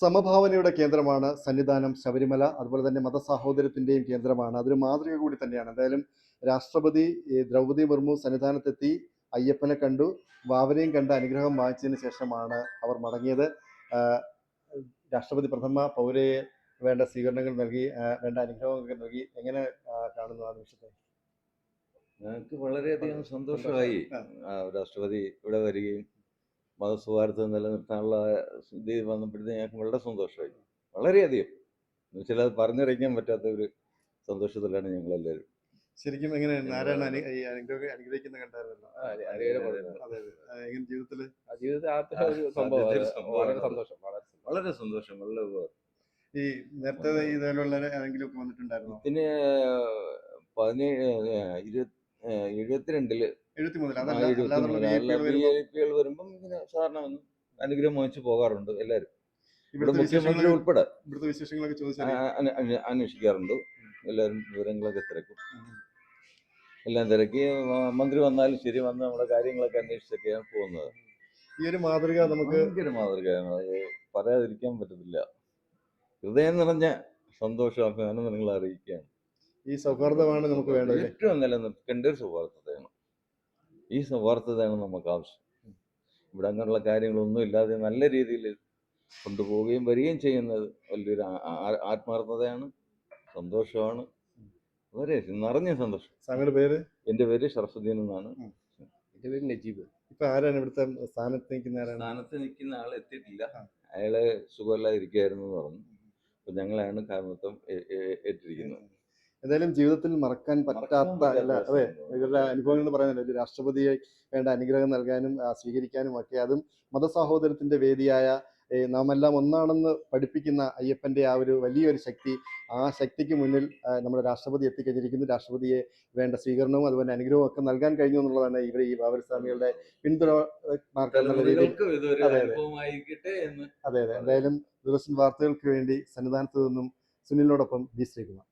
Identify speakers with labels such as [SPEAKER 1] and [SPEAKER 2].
[SPEAKER 1] സമഭാവനയുടെ കേന്ദ്രമാണ് സന്നിധാനം ശബരിമല അതുപോലെ തന്നെ മതസാഹോദര്യത്തിന്റെയും കേന്ദ്രമാണ്. അതൊരു മാതൃക കൂടി തന്നെയാണ്. എന്തായാലും രാഷ്ട്രപതി ദ്രൗപദി മുർമു സന്നിധാനത്തെത്തി അയ്യപ്പനെ കണ്ടു. വാവനെയും കണ്ട് അനുഗ്രഹം വാങ്ങിച്ചതിന് ശേഷമാണ് അവർ മടങ്ങിയത്. രാഷ്ട്രപതി പ്രഥമ പൗരയെ വേണ്ട സ്വീകരണങ്ങൾ നൽകി വേണ്ട അനുഗ്രഹങ്ങളൊക്കെ നൽകി. എങ്ങനെ കാണുന്നു ആ നിമിഷത്തെ?
[SPEAKER 2] ഞങ്ങൾക്ക് വളരെയധികം സന്തോഷമായി രാഷ്ട്രപതി ഇവിടെ വരികയും മതസൗഹാർദ്ദം നിലനിർത്താനുള്ള ഇത് വന്നപ്പോഴത്തേക്ക് ഞങ്ങൾക്ക് വളരെ സന്തോഷമായി. വളരെയധികം. എന്നുവെച്ചാൽ അത് പറഞ്ഞറിയിക്കാൻ പറ്റാത്ത ഒരു സന്തോഷത്തിലാണ് ഞങ്ങളെല്ലാവരും.
[SPEAKER 1] ശരിക്കും എങ്ങനെ നാരായണ അനുഗ്രഹിക്കുന്ന കണ്ടായിരുന്നല്ലോ?
[SPEAKER 3] ഒരു സംഭവം. വളരെ സന്തോഷം വളരെ സന്തോഷം.
[SPEAKER 2] വളരെ
[SPEAKER 1] ഈ നേരത്തെ ഇതേപോലെ ആരെങ്കിലും ഒക്കെ വന്നിട്ടുണ്ടായിരുന്നു?
[SPEAKER 2] പിന്നെ പതിനേഴ് ഇരുപത്തി എഴുപത്തിരണ്ടിൽ.
[SPEAKER 1] എഴുപത്തി മുതൽ
[SPEAKER 2] ആ,
[SPEAKER 1] അല്ലാതെ
[SPEAKER 2] മൂന്നിൽ അല്ല, VIP-കൾ വരുമ്പം. ഇങ്ങനെ സാധാരണ വന്ന് അനുഗ്രഹം വാങ്ങിച്ച് പോകാറുണ്ട് എല്ലാവരും. ഇവിടെ മുഖ്യമന്ത്രി ഉൾപ്പെടെ.
[SPEAKER 1] ഇവിടുത്തെ വിശേഷങ്ങളൊക്കെ ചോദിച്ചാൽ
[SPEAKER 2] അന്വ- അന്വ- അന്വേഷിക്കാറുണ്ട്. എല്ലാവരും വിവരങ്ങളൊക്കെ തിരക്കും. എല്ലാം തിരക്കി. മന്ത്രി വന്നാലും ശരി വന്ന് നമ്മുടെ കാര്യങ്ങളൊക്കെ അന്വേഷിച്ചൊക്കെയാണ് പോകുന്നത്.
[SPEAKER 1] ഈ ഒരു മാതൃക നമുക്ക്
[SPEAKER 2] ഭയങ്കര മാതൃകയാണ്. അത് പറയാതിരിക്കാൻ പറ്റത്തില്ല. ഹൃദയം നിറഞ്ഞ സന്തോഷം അഭിമാനം നിങ്ങളെ അറിയിക്കുകയാണ്.
[SPEAKER 1] ഈ സൗഹാർദ്ദമാണ് നമുക്ക് വേണ്ടത്?
[SPEAKER 2] ഏറ്റവും നിലനിർത്തേണ്ട ഒരു സൗഹാർദ്ദതയാണ്. ഈ സൗഹാർദ്ദതയാണ് നമുക്ക് ആവശ്യം. ഇവിടെ അങ്ങനെയുള്ള കാര്യങ്ങളൊന്നും ഇല്ലാതെ നല്ല രീതിയിൽ കൊണ്ടുപോവുകയും വരികയും ചെയ്യുന്നത് വലിയൊരു ആത്മാർത്ഥതയാണ് സന്തോഷമാണ്. വളരെ നിറഞ്ഞ സന്തോഷം.
[SPEAKER 1] സാറിന്റെ പേര്?
[SPEAKER 2] എന്റെ പേര് ഷറഫുദ്ദീൻ എന്നാണ്.
[SPEAKER 3] എന്റെ പേര് നജീബ്.
[SPEAKER 1] ഇപ്പൊ ആരാണ് ഇവിടുത്തെ സ്ഥാനത്ത് നിൽക്കുന്ന ആരാണ്?
[SPEAKER 2] സ്ഥാനത്ത് നിൽക്കുന്ന ആൾ എത്തിയിട്ടില്ല. അയാൾ സുഖമില്ലാതിരിക്കുകയായിരുന്നു എന്ന് പറഞ്ഞു. അപ്പൊ ഞങ്ങളാണ് കാരണത്വം ഏറ്റിരിക്കുന്നത്.
[SPEAKER 1] എന്തായാലും ജീവിതത്തിൽ മറക്കാൻ പറ്റാത്ത അല്ല അതെ ഇവരുടെ അനുഭവങ്ങൾ ഒരു രാഷ്ട്രപതിയെ വേണ്ട അനുഗ്രഹം നൽകാനും സ്വീകരിക്കാനും ഒക്കെ അതും മതസഹോദരത്തിന്റെ വേദിയായ നാം എല്ലാം ഒന്നാണെന്ന് പഠിപ്പിക്കുന്ന അയ്യപ്പന്റെ ആ ഒരു വലിയൊരു ശക്തി ആ ശക്തിക്ക് മുന്നിൽ നമ്മുടെ രാഷ്ട്രപതി എത്തിക്കഴിഞ്ഞിരിക്കുന്നു. രാഷ്ട്രപതിയെ വേണ്ട സ്വീകരണവും അതുപോലെ അനുഗ്രഹവും ഒക്കെ നൽകാൻ കഴിഞ്ഞു എന്നുള്ളതാണ് ഇവർ ഈ ബാബരസ്വാമികളുടെ
[SPEAKER 2] സ്വാമികളുടെ പിന്തുണ
[SPEAKER 1] അതെ അതെ. എന്തായാലും ദൂരദർശൻ വാർത്തകൾക്ക് വേണ്ടി സന്നിധാനത്ത് നിന്നും സുനിലിനോടൊപ്പം ജി ശ്രീകുമാർ.